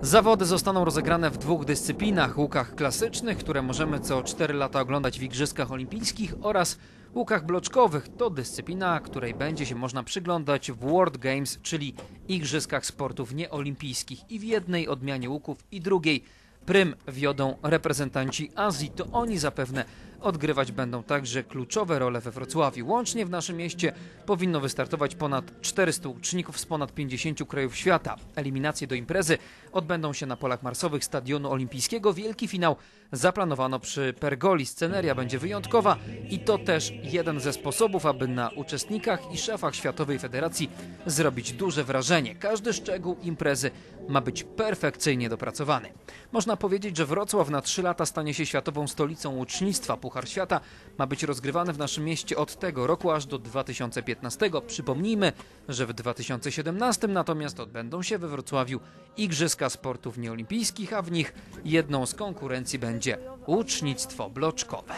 Zawody zostaną rozegrane w dwóch dyscyplinach: łukach klasycznych, które możemy co 4 lata oglądać w Igrzyskach Olimpijskich, oraz łukach bloczkowych. To dyscyplina, której będzie się można przyglądać w World Games, czyli Igrzyskach Sportów Nieolimpijskich. I w jednej odmianie łuków, i drugiej prym wiodą reprezentanci Azji. To oni zapewne odgrywać będą także kluczowe role we Wrocławiu. Łącznie w naszym mieście powinno wystartować ponad 400 uczniów z ponad 50 krajów świata. Eliminacje do imprezy odbędą się na polach marsowych Stadionu Olimpijskiego. Wielki finał zaplanowano przy Pergoli. Sceneria będzie wyjątkowa i to też jeden ze sposobów, aby na uczestnikach i szefach Światowej Federacji zrobić duże wrażenie. Każdy szczegół imprezy ma być perfekcyjnie dopracowany. Można powiedzieć, że Wrocław na 3 lata stanie się światową stolicą łucznictwa. Puchar Świata ma być rozgrywany w naszym mieście od tego roku aż do 2015. Przypomnijmy, że w 2017 natomiast odbędą się we Wrocławiu Igrzyska Sportów Nieolimpijskich, a w nich jedną z konkurencji będzie łucznictwo bloczkowe.